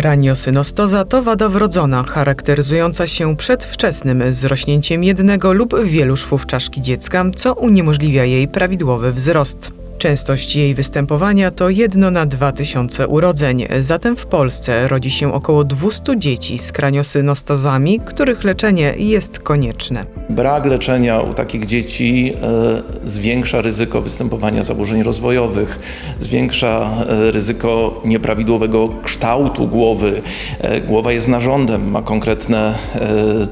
Kraniosynostoza to wada wrodzona, charakteryzująca się przedwczesnym zrośnięciem jednego lub wielu szwów czaszki dziecka, co uniemożliwia jej prawidłowy wzrost. Częstość jej występowania to jedno na 2000 urodzeń, zatem w Polsce rodzi się około 200 dzieci z kraniosynostozami, których leczenie jest konieczne. Brak leczenia u takich dzieci e, zwiększa ryzyko występowania zaburzeń rozwojowych, zwiększa e, ryzyko nieprawidłowego kształtu głowy. E, głowa jest narządem, ma konkretne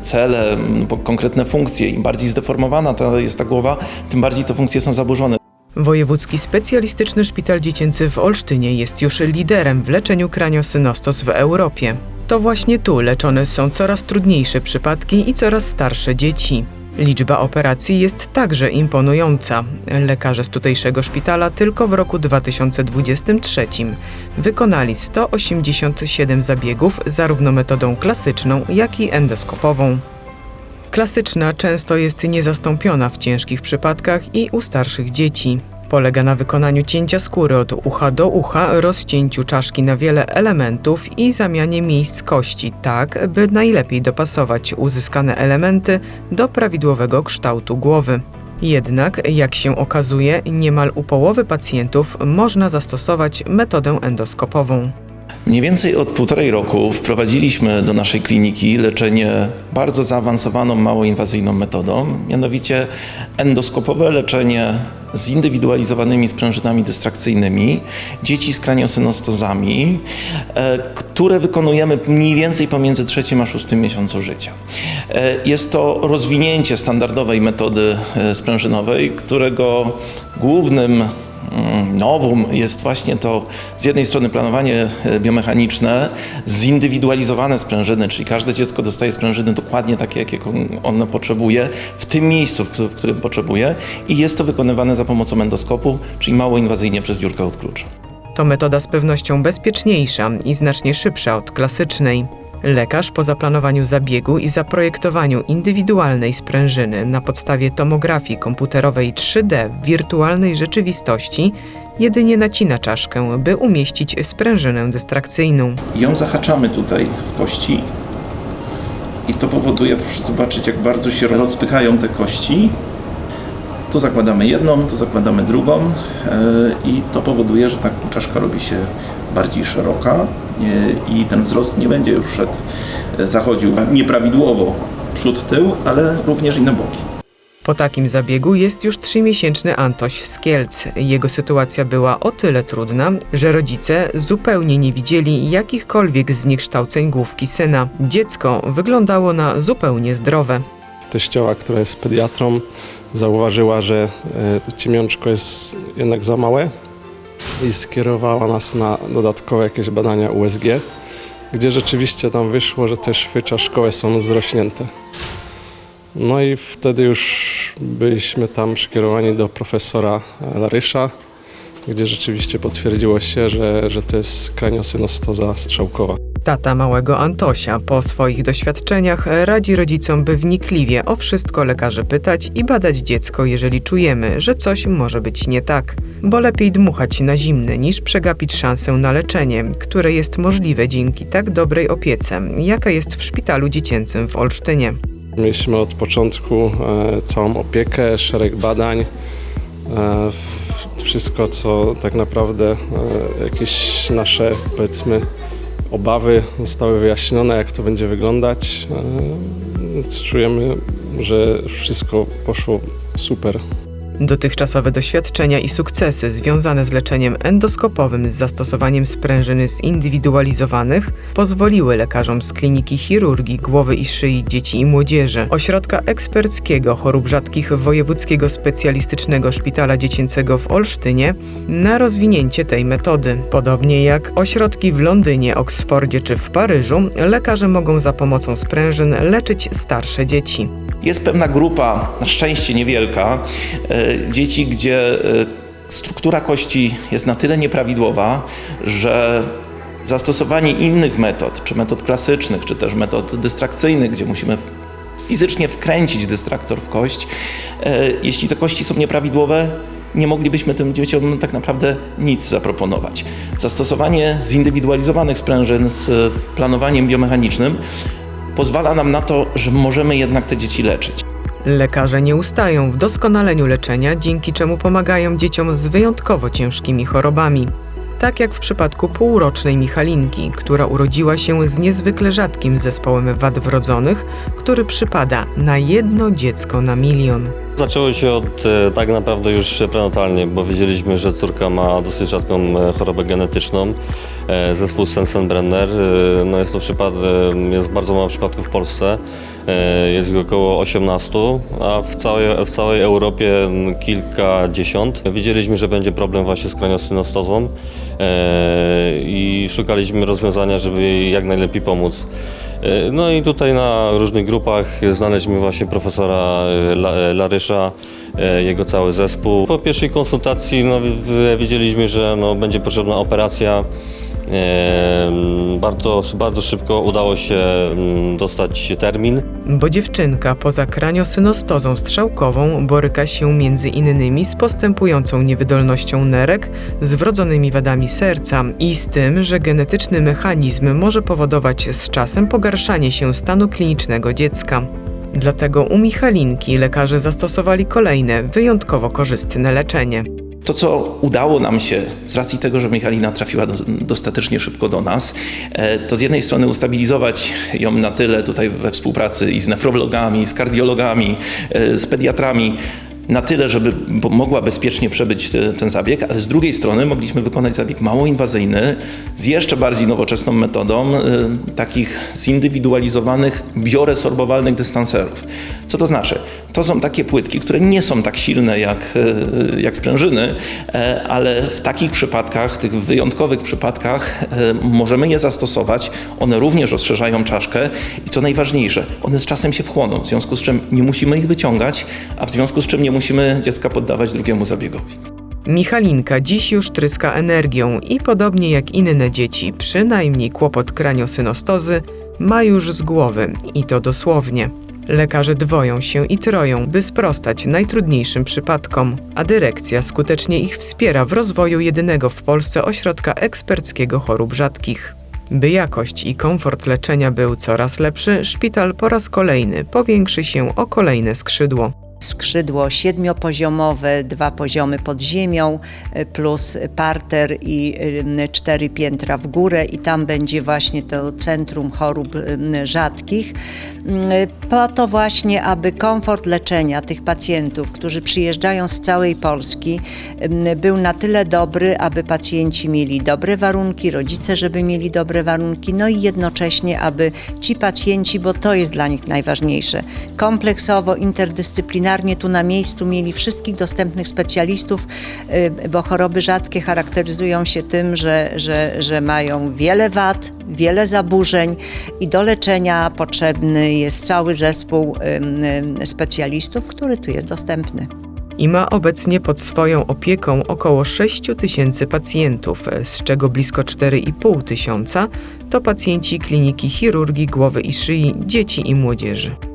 cele, konkretne funkcje. Im bardziej zdeformowana ta jest ta głowa, tym bardziej te funkcje są zaburzone. Wojewódzki Specjalistyczny Szpital Dziecięcy w Olsztynie jest już liderem w leczeniu kraniosynostos w Europie. To właśnie tu leczone są coraz trudniejsze przypadki i coraz starsze dzieci. Liczba operacji jest także imponująca. Lekarze z tutejszego szpitala tylko w roku 2023 wykonali 187 zabiegów zarówno metodą klasyczną, jak i endoskopową. Klasyczna często jest niezastąpiona w ciężkich przypadkach i u starszych dzieci. Polega na wykonaniu cięcia skóry od ucha do ucha, rozcięciu czaszki na wiele elementów i zamianie miejsc kości, tak by najlepiej dopasować uzyskane elementy do prawidłowego kształtu głowy. Jednak, jak się okazuje, niemal u połowy pacjentów można zastosować metodę endoskopową. Mniej więcej od półtorej roku wprowadziliśmy do naszej kliniki leczenie bardzo zaawansowaną, mało inwazyjną metodą, mianowicie endoskopowe leczenie zindywidualizowanymi sprężynami dystrakcyjnymi dzieci z kraniosynostozami, e, które wykonujemy mniej więcej pomiędzy trzecim a szóstym miesiącu życia. E, Jest to rozwinięcie standardowej metody e, sprężynowej, którego głównym Nowum jest właśnie to z jednej strony planowanie e, biomechaniczne, zindywidualizowane sprężyny, czyli każde dziecko dostaje sprężyny dokładnie takie, jakie ono potrzebuje, w tym miejscu, w którym potrzebuje i jest to wykonywane za pomocą endoskopu, czyli mało inwazyjnie przez dziurkę od klucza. To metoda z pewnością bezpieczniejsza i znacznie szybsza od klasycznej. Lekarz po zaplanowaniu zabiegu i zaprojektowaniu indywidualnej sprężyny na podstawie tomografii komputerowej 3D w wirtualnej rzeczywistości jedynie nacina czaszkę, by umieścić sprężynę dystrakcyjną. Ją zahaczamy tutaj w kości i to powoduje, proszę zobaczyć, jak bardzo się rozpychają te kości. Tu zakładamy jedną, tu zakładamy drugą e, i to powoduje, że ta czaszka robi się bardziej szeroka i ten wzrost nie będzie już szedł, e, zachodził nieprawidłowo przód-tył, ale również i na boki. Po takim zabiegu jest już trzymiesięczny Antoś z Kielc. Jego sytuacja była o tyle trudna, że rodzice zupełnie nie widzieli jakichkolwiek zniekształceń główki syna. Dziecko wyglądało na zupełnie zdrowe. Teściowa, która jest pediatrą, zauważyła, że e, ciemiączko jest jednak za małe i skierowała nas na dodatkowe jakieś badania USG, gdzie rzeczywiście tam wyszło, że te szwy czaszkowe są zrośnięte. No i wtedy już byliśmy tam skierowani do profesora Larysza, gdzie rzeczywiście potwierdziło się, że, że to jest kraniosynostoza strzałkowa. Tata małego Antosia po swoich doświadczeniach radzi rodzicom, by wnikliwie o wszystko lekarzy pytać i badać dziecko, jeżeli czujemy, że coś może być nie tak. Bo lepiej dmuchać na zimne, niż przegapić szansę na leczenie, które jest możliwe dzięki tak dobrej opiece, jaka jest w szpitalu dziecięcym w Olsztynie. Mieliśmy od początku e, całą opiekę, szereg badań. E, wszystko, co tak naprawdę e, jakieś nasze, powiedzmy, obawy zostały wyjaśnione, jak to będzie wyglądać. E, czujemy, że wszystko poszło super. Dotychczasowe doświadczenia i sukcesy związane z leczeniem endoskopowym z zastosowaniem sprężyny zindywidualizowanych pozwoliły lekarzom z Kliniki Chirurgii Głowy i Szyi Dzieci i Młodzieży, Ośrodka Eksperckiego Chorób Rzadkich Wojewódzkiego Specjalistycznego Szpitala Dziecięcego w Olsztynie na rozwinięcie tej metody. Podobnie jak ośrodki w Londynie, Oksfordzie czy w Paryżu, lekarze mogą za pomocą sprężyn leczyć starsze dzieci. Jest pewna grupa, na szczęście niewielka, e, dzieci, gdzie e, struktura kości jest na tyle nieprawidłowa, że zastosowanie innych metod, czy metod klasycznych, czy też metod dystrakcyjnych, gdzie musimy fizycznie wkręcić dystraktor w kość, e, jeśli te kości są nieprawidłowe, nie moglibyśmy tym dzieciom tak naprawdę nic zaproponować. Zastosowanie zindywidualizowanych sprężyn z planowaniem biomechanicznym pozwala nam na to, że możemy jednak te dzieci leczyć. Lekarze nie ustają w doskonaleniu leczenia, dzięki czemu pomagają dzieciom z wyjątkowo ciężkimi chorobami. Tak jak w przypadku półrocznej Michalinki, która urodziła się z niezwykle rzadkim zespołem wad wrodzonych, który przypada na jedno dziecko na milion. Zaczęło się od e, tak naprawdę już prenatalnie, bo wiedzieliśmy, że córka ma dosyć rzadką e, chorobę genetyczną, zespół Sensenbrenner. E, No jest to przypad, e, jest bardzo mało przypadków w Polsce, e, jest ich około 18, a w całej, w całej Europie kilkadziesiąt. Wiedzieliśmy, że będzie problem właśnie z kraniosynostozą e, i szukaliśmy rozwiązania, żeby jej jak najlepiej pomóc. E, No i tutaj na różnych grupach znaleźliśmy właśnie profesora e, La- e, Larysza, e, jego cały zespół. Po pierwszej konsultacji no, wiedzieliśmy, że no, będzie potrzebna operacja. E, Bardzo, bardzo szybko udało się mm, dostać termin. Bo dziewczynka poza kraniosynostozą strzałkową boryka się między innymi z postępującą niewydolnością nerek, z wrodzonymi wadami serca i z tym, że genetyczny mechanizm może powodować z czasem pogarszanie się stanu klinicznego dziecka. Dlatego u Michalinki lekarze zastosowali kolejne, wyjątkowo korzystne leczenie. To, co udało nam się z racji tego, że Michalina trafiła do, dostatecznie szybko do nas, e, to z jednej strony ustabilizować ją na tyle tutaj we współpracy i z nefrologami, z kardiologami, e, z pediatrami, na tyle, żeby mogła bezpiecznie przebyć te, ten zabieg, ale z drugiej strony mogliśmy wykonać zabieg mało inwazyjny z jeszcze bardziej nowoczesną metodą e, takich zindywidualizowanych bioresorbowalnych dystanserów. Co to znaczy? To są takie płytki, które nie są tak silne jak, e, jak sprężyny, e, ale w takich przypadkach, tych wyjątkowych przypadkach e, możemy je zastosować. One również rozszerzają czaszkę i co najważniejsze, one z czasem się wchłoną, w związku z czym nie musimy ich wyciągać, a w związku z czym nie musimy dziecka poddawać drugiemu zabiegowi. Michalinka dziś już tryska energią i podobnie jak inne dzieci, przynajmniej kłopot kraniosynostozy, ma już z głowy i to dosłownie. Lekarze dwoją się i troją, by sprostać najtrudniejszym przypadkom, a dyrekcja skutecznie ich wspiera w rozwoju jedynego w Polsce ośrodka eksperckiego chorób rzadkich. By jakość i komfort leczenia był coraz lepszy, szpital po raz kolejny powiększy się o kolejne skrzydło. Skrzydło siedmiopoziomowe, dwa poziomy pod ziemią, y, plus parter i cztery piętra w górę i tam będzie właśnie to centrum chorób rzadkich. Po to właśnie, aby komfort leczenia tych pacjentów, którzy przyjeżdżają z całej Polski, był na tyle dobry, aby pacjenci mieli dobre warunki, rodzice, żeby mieli dobre warunki, no i jednocześnie, aby ci pacjenci, bo to jest dla nich najważniejsze, kompleksowo, interdyscyplinarnie tu na miejscu mieli wszystkich dostępnych specjalistów, y, bo choroby rzadkie charakteryzują się tym, że, że, że mają wiele wad, wiele zaburzeń i do leczenia potrzebny jest cały zespół specjalistów, który tu jest dostępny. i ma obecnie pod swoją opieką około 6 tysięcy pacjentów, z czego blisko 4,5 tysiąca to pacjenci kliniki chirurgii głowy i szyi dzieci i młodzieży.